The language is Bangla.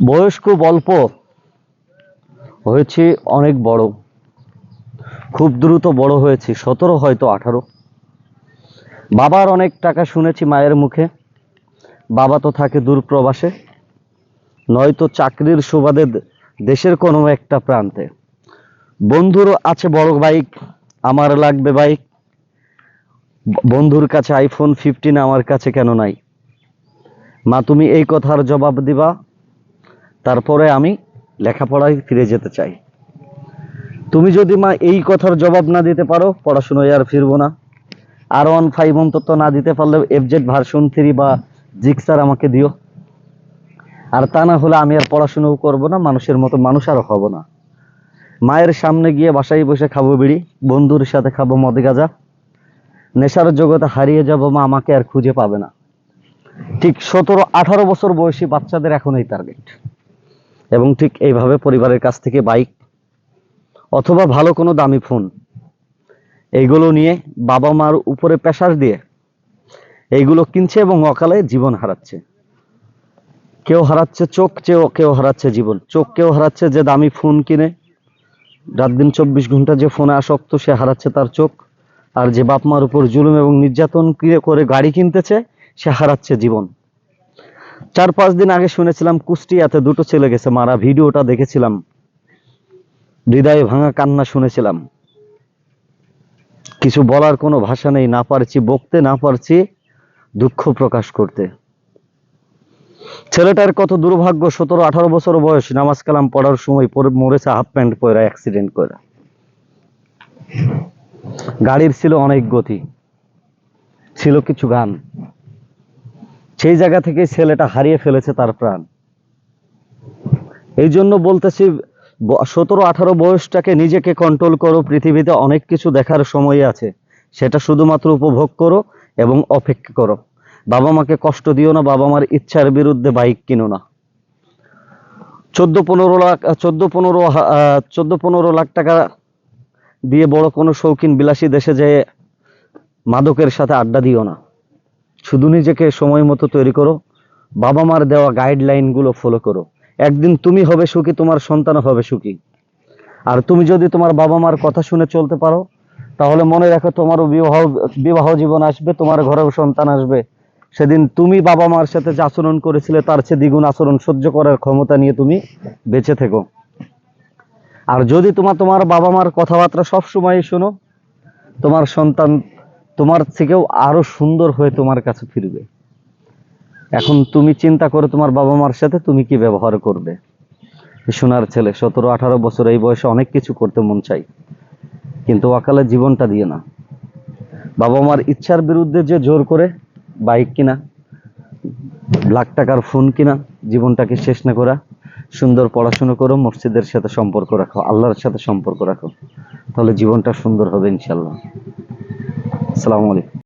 বয়স খুব অল্প হয়েছে অনেক বড়। খুব দ্রুত বড় হয়েছি, সতেরো হয়তো আঠারো। বাবার অনেক টাকা শুনেছি মায়ের মুখে। বাবা তো থাকে দূর প্রবাসে, নয়তো চাকরির সুবাদে দেশের কোনো একটা প্রান্তে। বন্ধুর আছে বড় বাইক, আমার লাগবে বাইক। বন্ধুর কাছে আইফোন ফিফটিন আমার কাছে কেন নাই? মা, তুমি এই কথার জবাব দিবা? তারপরে আমি লেখাপড়ায় ফিরে যেতে চাই। তুমি যদি মা এই কথার জবাব না দিতে পারো, পড়াশোনায় আর ফিরবো না। আর ওয়ান ফাইভ অন্তত না দিতে পারলেও এফজেড ভার্সন থ্রি বা জিক্সার আমাকে দিও। আর তা না হলে আমি আর পড়াশোনাও করব না, মানুষের মতো মানুষ আর হব না। মায়ের সামনে গিয়ে বাসায় বসে খাব বিড়ি, বন্ধুর সাথে খাব মদ গাজা। নেশার জগতে হারিয়ে যাব মা, আমাকে আর খুঁজে পাবে না। ঠিক সতেরো আঠারো বছর বয়সী বাচ্চাদের এখন এই টার্গেট এবং ঠিক এইভাবে পরিবারের কাছ থেকে বাইক অথবা ভালো কোনো দামি ফোন, এইগুলো নিয়ে বাবা মার উপরে প্রেশার দিয়ে এইগুলো কিনছে এবং অকালে জীবন হারাচ্ছে। কেউ হারাচ্ছে চোখ চেয়েও কেউ হারাচ্ছে জীবন। চোখ কেউ হারাচ্ছে যে দামি ফোন কিনে। রাত দিন চব্বিশ ঘণ্টা যে ফোনে আসক্ত, সে হারাচ্ছে তার চোখ। আর যে বাপ মার উপর জুলুম এবং নির্যাতন করে গাড়ি কিনতেছে, সে হারাচ্ছে জীবন। চার পাঁচ দিন আগে শুনেছিলাম কুষ্টিয়াতে দুটো ছেলে গেছে, মারা। ভিডিওটা দেখেছিলাম। হৃদয়ে ভাঙা কান্না শুনেছিলাম। কিছু বলার কোনো ভাষা নেই, না পারছি, বকতে না পারছি দুঃখ প্রকাশ করতে। ছেলেটার কত দুর্ভাগ্য, সতেরো, আঠারো বছর বয়স, নামাজ কালাম পড়ার সময় মরেছে হাফ প্যান্ট পরে, অ্যাক্সিডেন্ট করে। গাড়ির ছিল অনেক গতি, ছিল কিছু গান। সেই জায়গা থেকে ছেলেটা হারিয়ে ফেলেছে তার প্রাণ। এই জন্য বলতেছি সতেরো আঠারো বয়সটাকে নিজেকে কন্ট্রোল করো, পৃথিবীতে অনেক কিছু দেখার সময় আছে। সেটা শুধুমাত্র উপভোগ করো এবং অপেক্ষা করো। বাবা মাকে কষ্ট দিও না, বাবা মার ইচ্ছার বিরুদ্ধে বাইক কিনো না। চোদ্দ পনেরো লাখ, চোদ্দ পনেরো চোদ্দ পনেরো লাখ টাকা দিয়ে বড় কোনো শৌখিন বিলাসী দেশে যেয়ে মাদকের সাথে আড্ডা দিও না। শুধু নিজেকে সময় মতো তৈরি করো বাবা মার দেওয়া গাইডলাইনগুলো ফলো করো। একদিন তুমি হবে সুখী, তোমার সন্তান হবে সুখী। আর তুমি যদি তোমার বাবা মার কথা শুনে চলতে পারো, তাহলে মনে রাখো তোমারও বিবাহ বিবাহ জীবন আসবে, তোমার ঘরেও সন্তান আসবে। সেদিন তুমি বাবা মার সাথে যে আচরণ করেছিলে, তার চেয়ে দ্বিগুণ আচরণ সহ্য করার ক্ষমতা নিয়ে তুমি বেঁচে থেকো। আর যদি তোমার তোমার বাবা মার কথাবার্তা সবসময় শোনো, তোমার সন্তান তোমার থেকেও আরও সুন্দর হয়ে তোমার কাছে ফিরবে। এখন তুমি চিন্তা করো তোমার বাবা মার সাথে তুমি কি ব্যবহার করবে? সোনার ছেলে, সতেরো, আঠারো বছর এই বয়সে অনেক কিছু করতে মন চাই কিন্তু অকালে জীবনটা দিয়ে না। বাবা মার ইচ্ছার বিরুদ্ধে যে জোর করে বাইক কিনা, লাখ টাকার ফোন কিনা, জীবনটাকে শেষ না করা, সুন্দর পড়াশোনা করো, মসজিদের সাথে সম্পর্ক রাখো, আল্লাহর সাথে সম্পর্ক রাখো, তাহলে জীবনটা সুন্দর হবে ইনশাল্লাহ আসসালামু আলাইকুম।